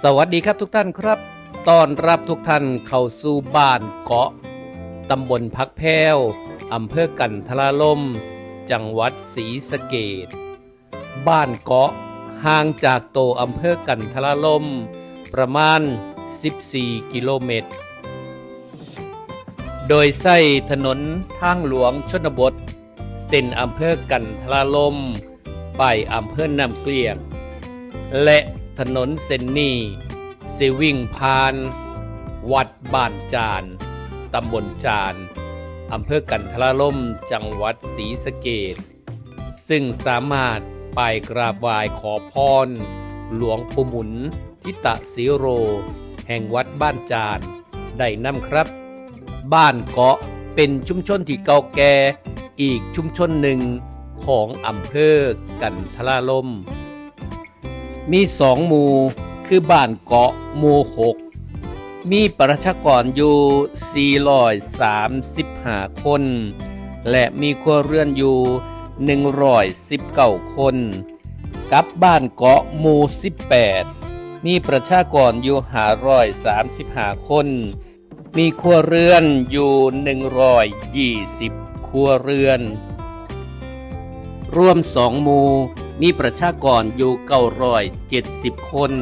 สวัสดีครับทุกท่านครับ ต้อนรับทุกท่านเข้าสู่บ้านเกาะ ตำบลพักแพ้ว อำเภอกันทราลม จังหวัดศรีสะเกดบ้านเกาะห่างจากโตอำเภอกันทราลม ประมาณ 14 กิโลเมตร โดยใส้ถนนทางหลวงชนบท เส้นอำเภอกันทราลม ไปอำเภอน้ำเกลียง และ ถนนเส้นนีสิวิ่งผ่าน วัดบ้านจาน ตำบลจาน อำเภอกันทราลมจังหวัดศรีสะเกดซึ่งสามารถไปกราบไหว้ขอพร หลวงปู่หมุนทิตะสีโร แห่งวัดบ้านจานได้นำครับ บ้านเกาะเป็นชุมชนที่เก่าแก่อีกชุมชนหนึ่งของอำเภอกันทราลม มีสองหมู่ คือบ้านเกาะหมู่หกมีประชากรอยู่ 435 คน และมีครัวเรือนอยู่ 119 คน กับบ้านเกาะหมู่ 18 มีประชากรอยู่ 535 คน มีครัวเรือนอยู่ 120 ครัวเรือน รวมสองหมู่ มีประชากรอยู่970คน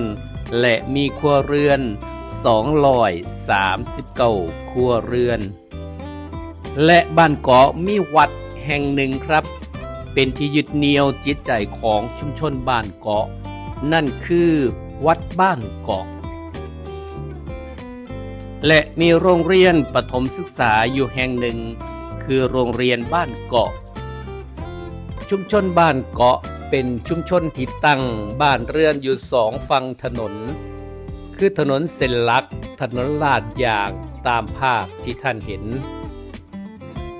และมีครัวเรือน239ครัวเรือน และบ้านเกาะมีวัดแห่งหนึ่งครับ เป็นที่ยึดเหนี่ยวจิตใจของชุมชนบ้านเกาะ นั่นคือวัดบ้านเกาะ และมีโรงเรียนประถมศึกษาอยู่แห่งหนึ่ง คือโรงเรียนบ้านเกาะ ชุมชนบ้านเกาะ เป็นชุมชนที่ตั้งบ้านเรือนอยู่สองฝั่งถนน คือถนนเส้นหลัก ถนนลาดยางตามภาพที่ท่านเห็น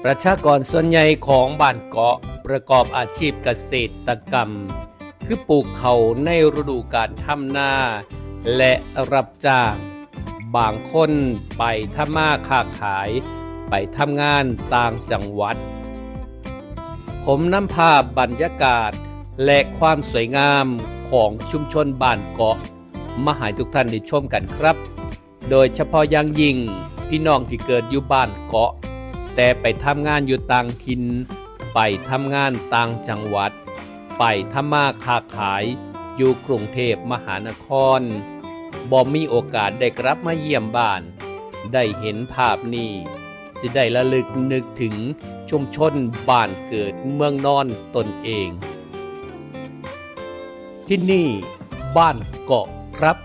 ประชากรส่วนใหญ่ของบ้านเกาะประกอบอาชีพเกษตรกรรม คือปลูกเขาในฤดูการทำนาและรับจ้าง บางคนไปทำมาค้าขาย ไปทำงานต่างจังหวัด ผมนำภาพบรรยากาศ และความสวยงามของชุมชนบ้านเกาะมาให้ทุกท่านได้ชมกันครับ โดยเฉพาะอย่างยิ่งพี่น้องที่เกิดอยู่บ้านเกาะ แต่ไปทำงานอยู่ต่างถิ่นไปทำงานต่างจังหวัด ไปทำมาค้าขายอยู่กรุงเทพมหานครบ่มีโอกาสได้กลับมาเยี่ยมบ้าน ได้เห็นภาพนี้สิได้ระลึกนึกถึงชุมชนบ้านเกิดเมืองนอนตนเอง ที่นี่บ้านเกาะครับ